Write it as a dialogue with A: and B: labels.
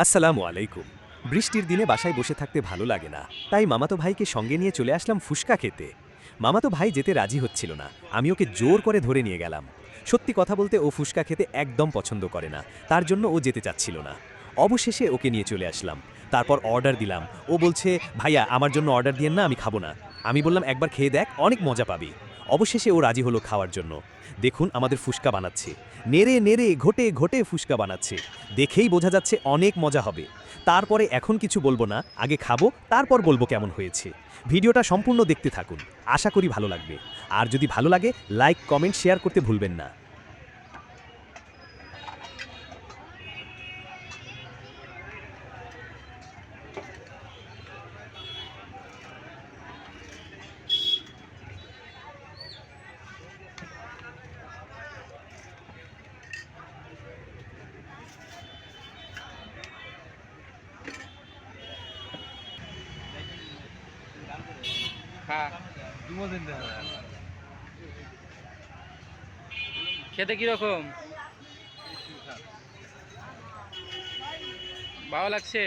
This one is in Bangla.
A: আসসালামু আলাইকুম। বৃষ্টির দিনে বাসায় বসে থাকতে ভালো লাগে না। তাই মামাতো ভাইকে সঙ্গে নিয়ে চলে আসলাম ফুসকা খেতে। মামাতো ভাই যেতে রাজি হচ্ছিল না। আমি ওকে জোর করে ধরে নিয়ে গেলাম। সত্যি কথা বলতে ও ফুসকা খেতে একদম পছন্দ করে না। তার জন্য ও যেতে চাচ্ছিল না। অবশেষে ওকে নিয়ে চলে আসলাম। তারপর অর্ডার দিলাম। ও বলছে, ভাইয়া, আমার জন্য অর্ডার দিয়েন না, আমি খাব না। আমি বললাম, একবার খেয়ে দেখ, অনেক মজা পাবি। অবশেষে ও রাজি হলো খাওয়ার জন্য। দেখুন আমাদের ফুসকা বানাচ্ছে। নেড়ে নেড়ে, ঘটে ঘটে ফুসকা বানাচ্ছে। দেখেই বোঝা যাচ্ছে অনেক মজা হবে। তারপরে এখন কিছু বলব না, আগে খাব, তারপর বলব কেমন হয়েছে। ভিডিওটা সম্পূর্ণ দেখতে থাকুন। আশা করি ভালো লাগবে। আর যদি ভালো লাগে, লাইক, কমেন্ট, শেয়ার করতে ভুলবেন না।
B: খেতে কীরকম? ভালো লাগছে?